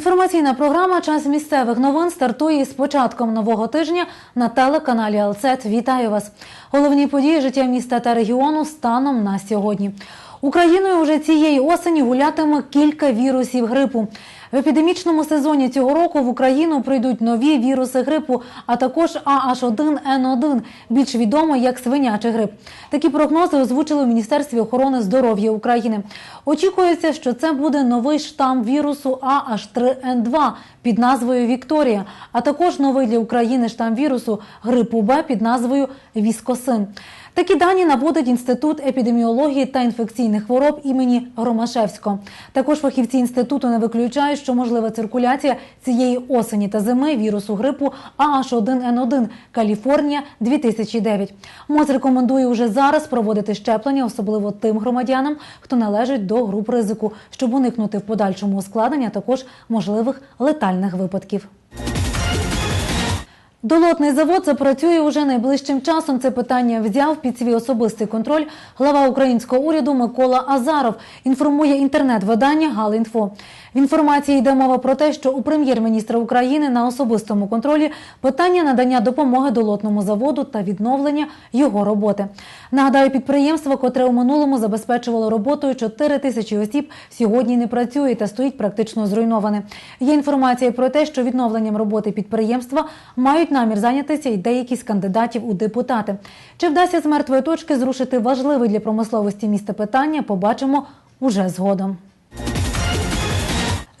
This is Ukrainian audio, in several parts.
Інформаційна програма Час місцевих новин стартує з початком нового тижня на телеканалі Алцет. Вітаю вас! Головні події життя міста та регіону станом на сьогодні. Україною уже цієї осені гулятиме кілька вірусів грипу. В епідемічному сезоні цього року в Україну прийдуть нові віруси грипу, а також AH1N1, більш відомо як свинячий грип. Такі прогнози озвучили в Міністерстві охорони здоров'я України. Очікується, що це буде новий штам вірусу AH3N2 під назвою Вікторія, а також новий для України штам вірусу грипу Б під назвою Віскосин. Такі дані наводить Інститут епідеміології та інфекційних хвороб імені Громашевського. Також фахівці інституту не виключають, що можлива циркуляція цієї осені та зими вірусу грипу AH1N1 Каліфорнія 2009. МОЗ рекомендує уже зараз проводити щеплення, особливо тим громадянам, хто належить до груп ризику, щоб уникнути в подальшому ускладнення також можливих летальних випадків. Долотний завод запрацює уже найближчим часом. Це питання взяв під свій особистий контроль глава українського уряду Микола Азаров. Інформує інтернет-видання Галінфо. В інформації йде мова про те, що у прем'єр-міністра України на особистому контролі питання надання допомоги долотному заводу та відновлення його роботи. Нагадаю, підприємство, котре у минулому забезпечувало роботою 4 тисячі осіб, сьогодні не працює та стоїть практично зруйноване. Є інформація про те, що відновленням роботи підприємства мають намір зайнятися і деякі з кандидатів у депутати. Чи вдасться з мертвої точки зрушити важливе для промисловості міста питання? Побачимо уже згодом.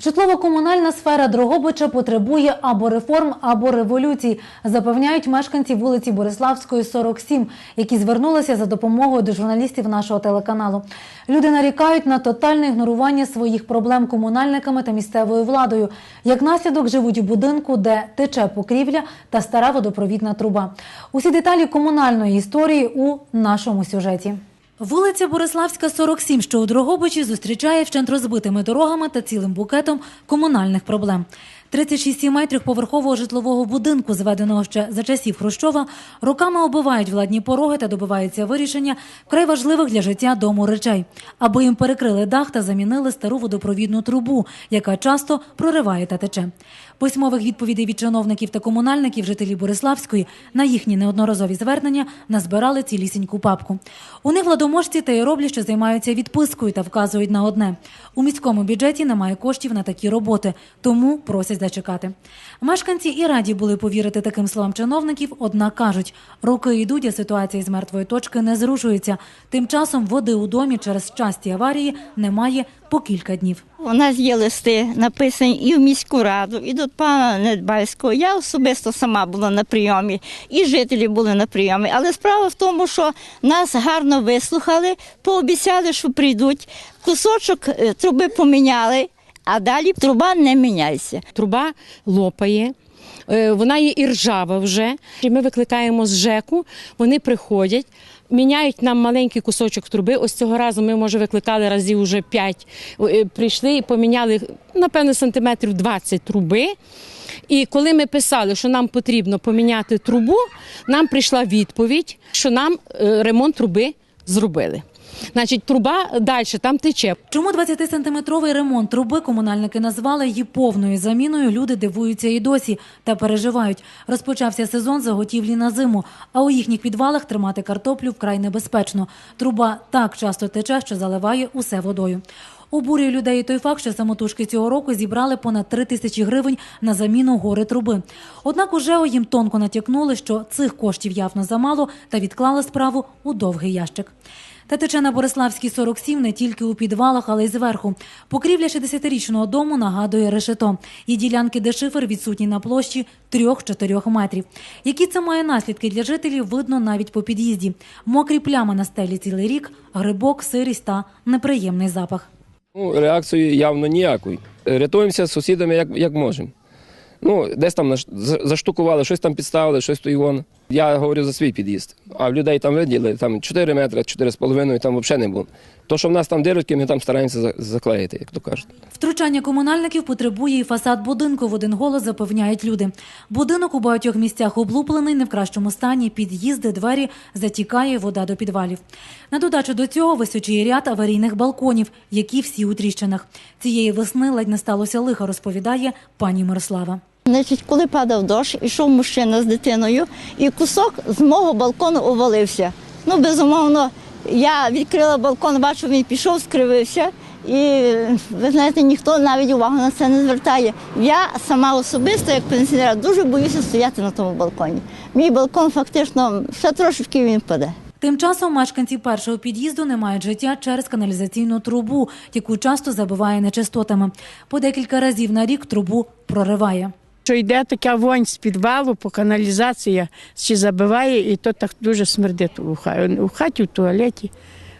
Житлово-комунальна сфера Дрогобича потребує або реформ, або революцій, запевняють мешканці вулиці Бориславської, 47, які звернулися за допомогою до журналістів нашого телеканалу. Люди нарікають на тотальне ігнорування своїх проблем комунальниками та місцевою владою. Як наслідок живуть у будинку, де тече покрівля та стара водопровідна труба. Усі деталі комунальної історії у нашому сюжеті. Вулиця Бориславська, 47, що у Дрогобичі, зустрічає вщент розбитими дорогами та цілим букетом комунальних проблем. 36 метрів поверхового житлового будинку, зведеного ще за часів Хрущова, роками оббивають владні пороги та добиваються вирішення вкрай важливих для життя дому речей, аби їм перекрили дах та замінили стару водопровідну трубу, яка часто прориває та тече. Письмових відповідей від чиновників та комунальників жителі Бориславської на їхні неодноразові звернення назбирали цілісіньку папку. У них владоможці та й роблять, що займаються відпискою та вказують на одне: у міському бюджеті немає коштів на такі роботи, тому просять зачекати. Мешканці і раді були повірити таким словам чиновників, однак кажуть, роки йдуть, а ситуація з мертвої точки не зрушується. Тим часом води у домі через часті аварії немає по кілька днів. У нас є листи написані і в міську раду, і до пана Недбальського. Я особисто сама була на прийомі, і жителі були на прийомі. Але справа в тому, що нас гарно вислухали, пообіцяли, що прийдуть. Кусочок е, труби поміняли, а далі труба не міняється. труба лопає. е, Вона є і ржава вже. Ми викликаємо з ЖЕКу, вони приходять, міняють нам маленький кусочок труби. Ось цього разу ми, може, викликали разів вже 5. Прийшли і поміняли, напевно, сантиметрів 20 труби. І коли ми писали, що нам потрібно поміняти трубу, нам прийшла відповідь, що нам е, ремонт труби зробили. Значить, труба далі там тече. Чому 20-сантиметровий ремонт труби комунальники назвали її повною заміною? Люди дивуються і досі та переживають. Розпочався сезон заготівлі на зиму, а у їхніх підвалах тримати картоплю вкрай небезпечно. Труба так часто тече, що заливає усе водою. Обурює людей той факт, що самотужки цього року зібрали понад 3 тисячі гривень на заміну гори труби. Однак уже їм тонко натякнули, що цих коштів явно замало та відклали справу у довгий ящик. Та тече на Бориславській 47 не тільки у підвалах, але й зверху. Покрівля 60-річного дому нагадує решето. Є ділянки, де шифер відсутній на площі 3-4 метрів. Які це має наслідки для жителів, видно навіть по під'їзді. Мокрі плями на стелі цілий рік, грибок, сирість та неприємний запах. Ну, реакції явно ніякої. Рятуємося з сусідами як, як можемо. Ну, десь там заштукували, щось там підставили, щось то і вон. Я говорю за свій під'їзд. А в людей там виділи, там 4 метри, 4,5, там взагалі не було. То, що в нас там дирочки, ми там стараємося за- заклеїти, як то кажуть. Втручання комунальників потребує і фасад будинку. В один голос запевняють люди. Будинок у багатьох місцях облуплений, не в кращому стані. Під'їзди, двері затікає вода до підвалів. На додачу до цього височіє ряд аварійних балконів, які всі у тріщинах. Цієї весни ледь не сталося лиха, розповідає пані Мирослава. Значить, коли падав дощ, ішов мужчина з дитиною, і кусок з мого балкону увалився. Ну, безумовно, я відкрила балкон, бачу, він пішов, скривився. І ви знаєте, ніхто навіть увагу на це не звертає. Я сама особисто, як пенсіонер, дуже боюся стояти на тому балконі. Мій балкон фактично ще трошечки він впаде. Тим часом мешканці першого під'їзду не мають життя через каналізаційну трубу, яку часто забиває нечистотами. По декілька разів на рік трубу прориває. Що йде така вонь з підвалу, по каналізація чи забиває, і то так дуже смердить у хаті, у, хаті, в туалеті.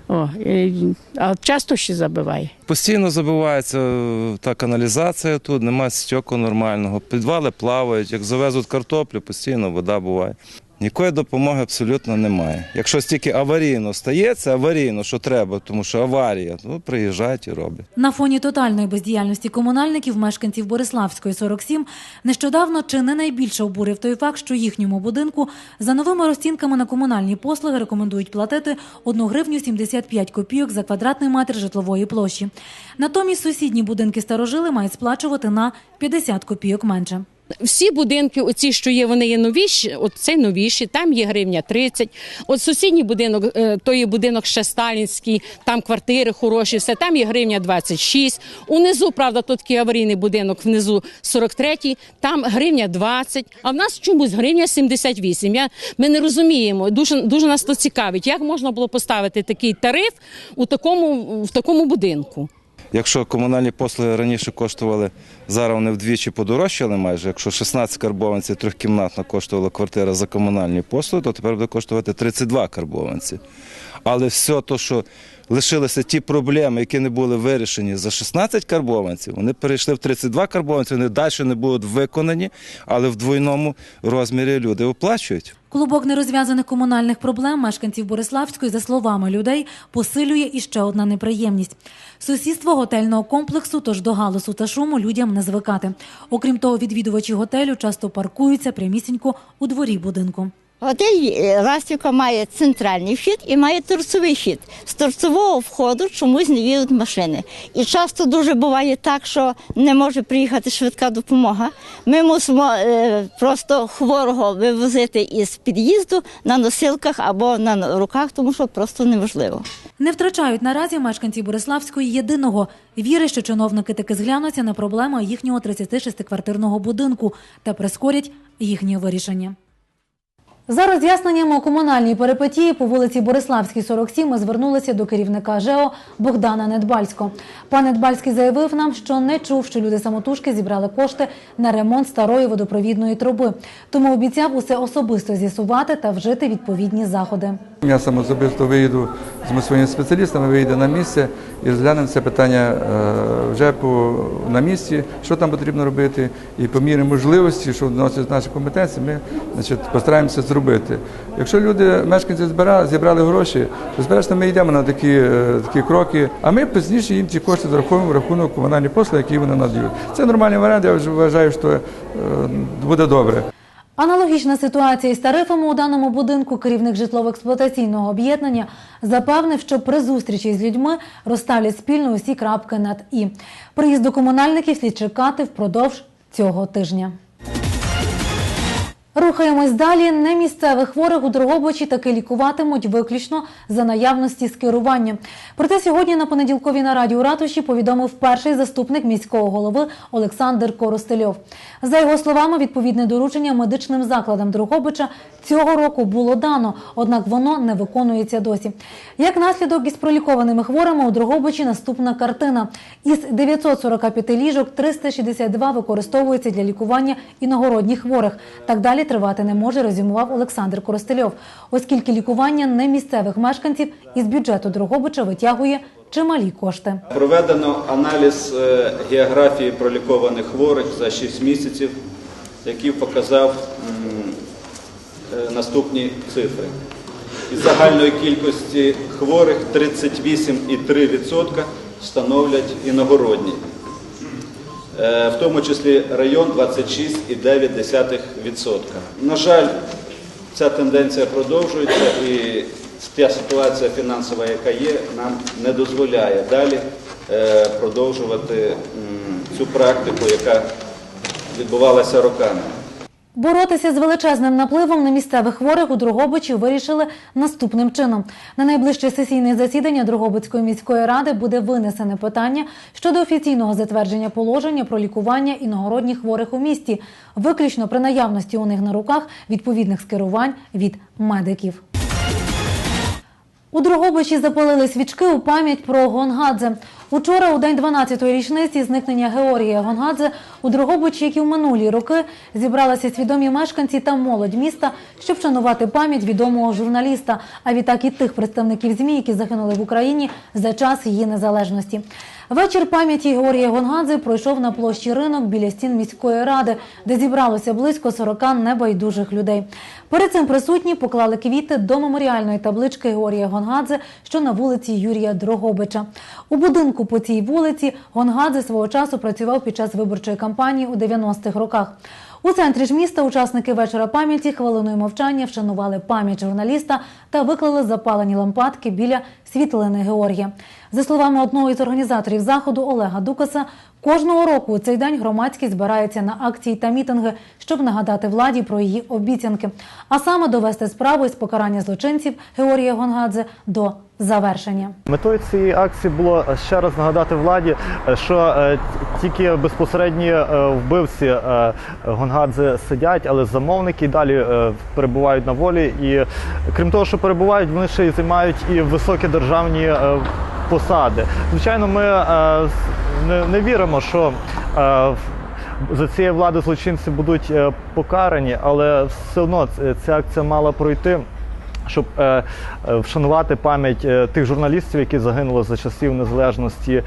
О, і, а часто ще забиває. Постійно забивається е, та каналізація тут, немає стеку нормального. Підвали плавають, як завезуть картоплю, постійно вода буває. Ніякої допомоги абсолютно немає. Якщо стільки аварійно стається, аварійно, що треба, тому що аварія, ну приїжджають і роблять. На фоні тотальної бездіяльності комунальників, мешканців Бориславської 47, нещодавно чи не найбільше обурив той факт, що їхньому будинку за новими розцінками на комунальні послуги рекомендують платити 1 гривню 75 копійок за квадратний метр житлової площі. Натомість сусідні будинки старожили мають сплачувати на 50 копійок менше. Всі будинки, оці, що є, вони є новіші, от цей новіші, там є гривня 30. От сусідній будинок, е, то є будинок ще сталінський, там квартири хороші, все, там є гривня 26. Унизу, правда, тут такий аварійний будинок, внизу 43, там гривня 20, а в нас чомусь гривня 78. Я, ми не розуміємо, дуже, дуже нас то цікавить, як можна було поставити такий тариф у такому, в такому будинку. Якщо комунальні послуги раніше коштували, зараз вони вдвічі подорожчали майже. Якщо 16 карбованців трьохкімнатна коштувала квартира за комунальні послуги, то тепер буде коштувати 32 карбованці. Але все те, що лишилися ті проблеми, які не були вирішені за 16 карбованців, вони перейшли в 32 карбованці, вони далі не будуть виконані, але в двойному розмірі люди оплачують. Клубок нерозв'язаних комунальних проблем мешканців Бориславської, за словами людей, посилює іще одна неприємність. Сусідство готельного комплексу, тож до галасу та шуму людям не звикати. Окрім того, відвідувачі готелю часто паркуються прямісінько у дворі будинку. Готель е, Ластівка має центральний вхід і має торцевий вхід. З торцевого входу чомусь не їдуть машини. І часто дуже буває так, що не може приїхати швидка допомога. Ми мусимо е, просто хворого вивозити із під'їзду на носилках або на руках, тому що просто неможливо. Не втрачають наразі мешканці Бориславської єдиного віри, що чиновники таки зглянуться на проблеми їхнього 36-квартирного будинку та прискорять їхнє вирішення. За роз'ясненням у комунальній перипетії по вулиці Бориславській, 47 ми звернулися до керівника ЖЕО Богдана Недбальського. Пан Недбальський заявив нам, що не чув, що люди самотужки зібрали кошти на ремонт старої водопровідної труби. Тому обіцяв усе особисто з'ясувати та вжити відповідні заходи. Я сам особисто виїду з своїми спеціалістами, виїду на місце і розглянемо це питання е, вже по, на місці, що там потрібно робити, і по мірі можливості, що вносять наші компетенції, ми значить, постараємося зробити. Якщо люди, мешканці збирали, зібрали гроші, то збережно ми йдемо на такі, е, такі кроки, а ми пізніше їм ці кошти зараховуємо в рахунок комунальних послуг, які вони надають. Це нормальний варіант, я вже вважаю, що е, буде добре. Аналогічна ситуація із тарифами у даному будинку керівник житлово-експлуатаційного об'єднання запевнив, що при зустрічі з людьми розставлять спільно усі крапки над і. Приїзду комунальників слід чекати впродовж цього тижня. Рухаємось далі. Немісцевих хворих у Дрогобичі таки лікуватимуть виключно за наявності скерування. Проте сьогодні на понеділковій нараді у ратуші повідомив перший заступник міського голови Олександр Коростельов. За його словами, відповідне доручення медичним закладам Дрогобича цього року було дано, однак воно не виконується досі. Як наслідок із пролікованими хворими у Дрогобичі наступна картина. Із 945 ліжок 362 використовуються для лікування іногородніх хворих. Так далі тривати не може, резюмував Олександр Коростельов, оскільки лікування немісцевих мешканців із бюджету Дрогобича витягує чималі кошти. Проведено аналіз е, географії пролікованих хворих за 6 місяців який показав е, наступні цифри. Із загальної кількості хворих 38,3% становлять іногородні, в тому числі район 26,9%. На жаль, ця тенденція продовжується і та ситуація фінансова, яка є, нам не дозволяє далі е, продовжувати цю практику, яка відбувалася роками. Боротися з величезним напливом на місцевих хворих у Дрогобичі вирішили наступним чином. На найближче сесійне засідання Дрогобицької міської ради буде винесене питання щодо офіційного затвердження положення про лікування іногородніх хворих у місті, виключно при наявності у них на руках відповідних скерувань від медиків. У Дрогобичі запалили свічки у пам'ять про Гонгадзе. Учора, у день 12-ї річниці зникнення Георгія Гонгадзе, у Дрогобичі, як і в минулі роки, зібралися свідомі мешканці та молодь міста, щоб вшанувати пам'ять відомого журналіста, а відтак і тих представників ЗМІ, які загинули в Україні за час її незалежності. Вечір пам'яті Георгія Гонгадзе пройшов на площі ринок біля стін міської ради, де зібралося близько 40 небайдужих людей. Перед цим присутні поклали квіти до меморіальної таблички Георгія Гонгадзе, що на вулиці Юрія Дрогобича. У будинку по цій вулиці Гонгадзе свого часу працював під час виборчої кампанії у 90-х роках. У центрі ж міста учасники вечора пам'яті хвилиною мовчання вшанували пам'ять журналіста та виклали запалені лампадки біля світлини Георгія. За словами одного із організаторів заходу Олега Дукаса, кожного року у цей день громадськість збирається на акції та мітинги, щоб нагадати владі про її обіцянки, а саме довести справу із покарання злочинців Георгія Гонгадзе до завершення. Метою цієї акції було е, ще раз нагадати владі, е, що е, тільки безпосередні вбивці Гонгадзе сидять, але замовники далі перебувають на волі. І крім того, що перебувають, вони ще й займають і високі державні посади. Звичайно, ми не, віримо, що за цієї влади злочинці будуть покарані, але все одно ця акція мала пройти щоб е, е, вшанувати пам'ять е, тих журналістів, які загинули за часів незалежності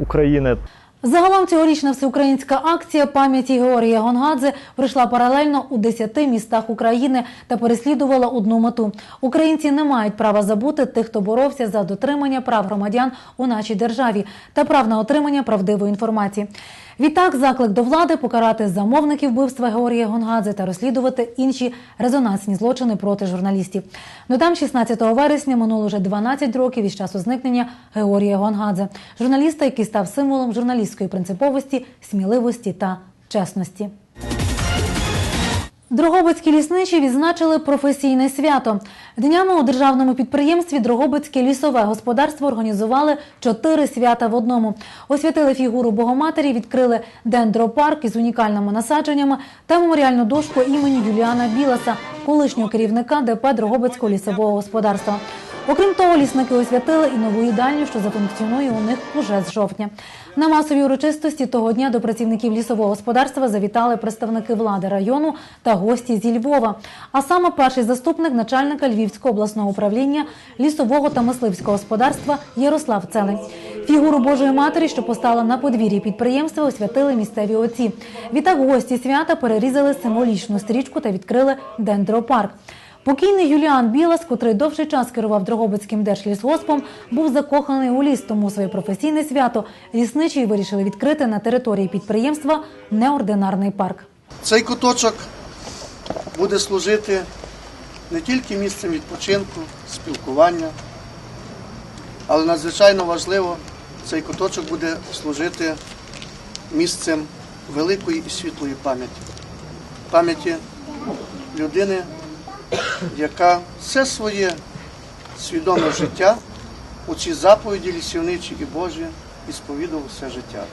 України. Загалом цьогорічна всеукраїнська акція пам'яті Георгія Гонгадзе пройшла паралельно у 10 містах України та переслідувала одну мету. Українці не мають права забути тих, хто боровся за дотримання прав громадян у нашій державі та прав на отримання правдивої інформації. Відтак, заклик до влади покарати замовників вбивства Георгія Гонгадзе та розслідувати інші резонансні злочини проти журналістів. Додам 16 вересня минуло вже 12 років із часу зникнення Георгія Гонгадзе, журналіста, який став символом журналістської принциповості, сміливості та чесності. Дрогобицькі лісничі відзначили професійне свято. Днями у державному підприємстві Дрогобицьке лісове господарство організували чотири свята в одному. Освятили фігуру Богоматері, відкрили дендропарк із унікальними насадженнями та меморіальну дошку імені Юліана Біласа, колишнього керівника ДП Дрогобицького лісового господарства. Окрім того, лісники освятили і нову їдальню, що зафункціонує у них уже з жовтня. На масовій урочистості того дня до працівників лісового господарства завітали представники влади району та гості зі Львова. А саме перший заступник начальника Львівського обласного управління лісового та мисливського господарства Ярослав Целень. Фігуру Божої Матері, що постала на подвір'ї підприємства, освятили місцеві отці. Відтак гості свята перерізали символічну стрічку та відкрили дендропарк. Покійний Юліан Білас, котрий довший час керував Дрогобицьким держлісгоспом, був закоханий у ліс, тому своє професійне свято лісничі вирішили відкрити на території підприємства неординарний парк. Цей куточок буде служити не тільки місцем відпочинку, спілкування, але надзвичайно важливо, цей куточок буде служити місцем великої і світлої пам'яті. Пам'яті людини, яка все своє свідоме життя у ці заповіді лісівничі і Божі і сповідував все життя.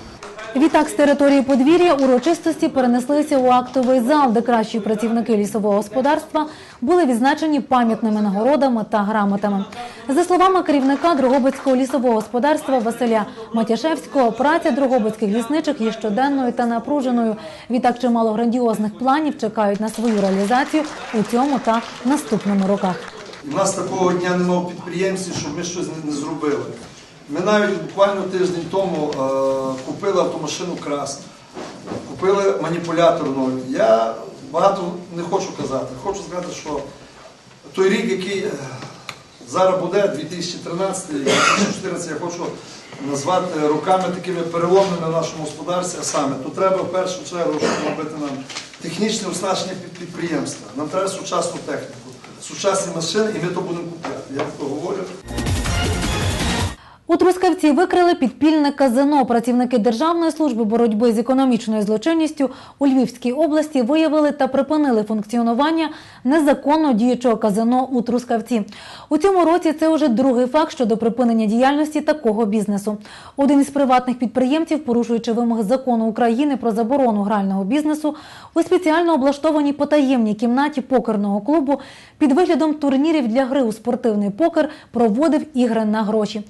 Відтак з території подвір'я урочистості перенеслися у актовий зал, де кращі працівники лісового господарства були відзначені пам'ятними нагородами та грамотами. За словами керівника Дрогобицького лісового господарства Василя Матяшевського, праця дрогобицьких лісничих є щоденною та напруженою. Відтак чимало грандіозних планів чекають на свою реалізацію у цьому та наступному роках. У нас такого дня немає в підприємстві, щоб ми щось не, зробили. Ми навіть буквально тиждень тому е, купили автомашину Крас, Купили маніпулятор новий. Я багато не хочу казати. Хочу сказати, що той рік, який е, зараз буде, 2013, 2014, я хочу назвати руками такими переломними в нашому господарстві, а саме, то треба в першу чергу, щоб робити нам технічне оснащення підприємства. Нам треба сучасну техніку, сучасні машини, і ми то будемо купляти. У Трускавці викрили підпільне казино. Працівники Державної служби боротьби з економічною злочинністю у Львівській області виявили та припинили функціонування незаконно діючого казино у Трускавці. У цьому році це вже другий факт щодо припинення діяльності такого бізнесу. Один із приватних підприємців, порушуючи вимоги закону України про заборону грального бізнесу, у спеціально облаштованій потаємній кімнаті покерного клубу під виглядом турнірів для гри у спортивний покер проводив ігри на гроші.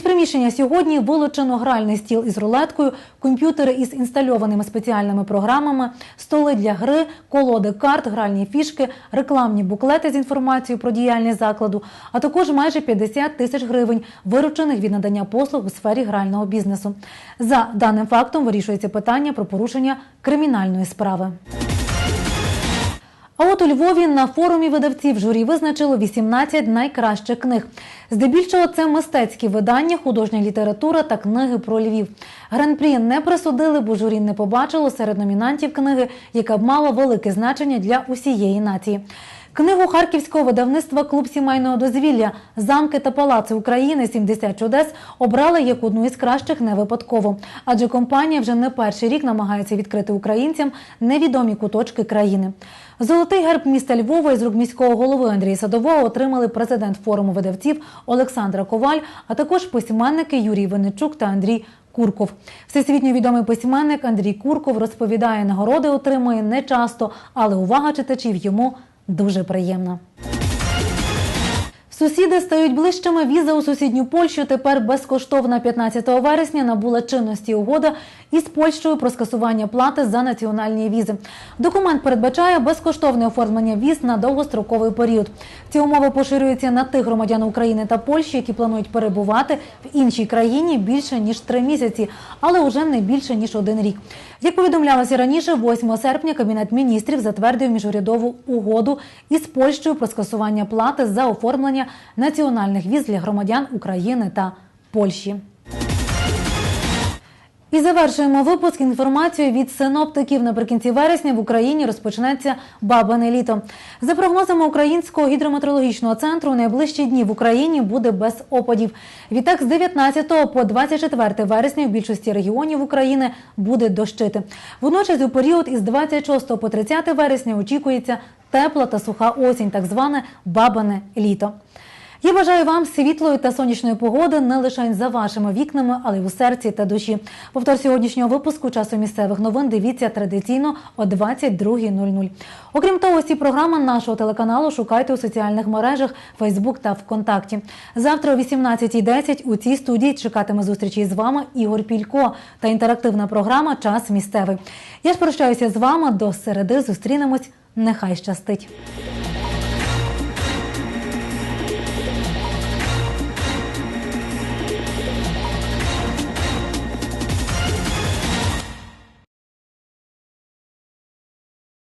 Із приміщення сьогодні вилучено гральний стіл із рулеткою, комп'ютери із інстальованими спеціальними програмами, столи для гри, колоди карт, гральні фішки, рекламні буклети з інформацією про діяльність закладу, а також майже 50 тисяч гривень, виручених від надання послуг у сфері грального бізнесу. За даним фактом вирішується питання про порушення кримінальної справи. А от у Львові на форумі видавців журі визначило 18 найкращих книг. Здебільшого це мистецькі видання, художня література та книги про Львів. Гран-прі не присудили, бо журі не побачило серед номінантів книги, яка б мала велике значення для усієї нації. Книгу харківського видавництва Клуб сімейного дозвілля Замки та палаци України 70 чудес обрали як одну із кращих не випадково. Адже компанія вже не перший рік намагається відкрити українцям невідомі куточки країни. Золотий герб міста Львова із рук міського голови Андрія Садового отримали президент форуму видавців Олександра Коваль, а також письменники Юрій Винничук та Андрій Курков. Всесвітньо відомий письменник Андрій Курков розповідає, нагороди отримує не часто, але увага читачів йому дуже приємна. Сусіди стають ближчими. Віза у сусідню Польщу тепер безкоштовна. 15 вересня набула чинності угода із Польщею про скасування плати за національні візи. Документ передбачає безкоштовне оформлення віз на довгостроковий період. Ці умови поширюються на тих громадян України та Польщі, які планують перебувати в іншій країні більше ніж три місяці, але уже не більше ніж один рік. Як повідомлялося раніше, 8 серпня Кабінет міністрів затвердив міжурядову угоду із Польщею про скасування плати за оформлення національних віз для громадян України та Польщі. І завершуємо випуск інформацією від синоптиків. Наприкінці вересня в Україні розпочнеться бабине літо. За прогнозами Українського гідрометеорологічного центру, найближчі дні в Україні буде без опадів. Відтак з 19 по 24 вересня в більшості регіонів України буде дощити. Водночас у період із 26 по 30 вересня очікується тепла та суха осінь, так зване бабине літо. Я бажаю вам світлої та сонячної погоди не лише за вашими вікнами, але й у серці та душі. Повтор сьогоднішнього випуску часу місцевих новин дивіться традиційно о 22.00. Окрім того, всі програми нашого телеканалу шукайте у соціальних мережах Facebook та ВКонтакті. Завтра о 18.10 у цій студії чекатиме зустрічі з вами Ігор Пілько та інтерактивна програма Час місцевий. Я ж прощаюся з вами до середи. Зустрінемось. Нехай щастить.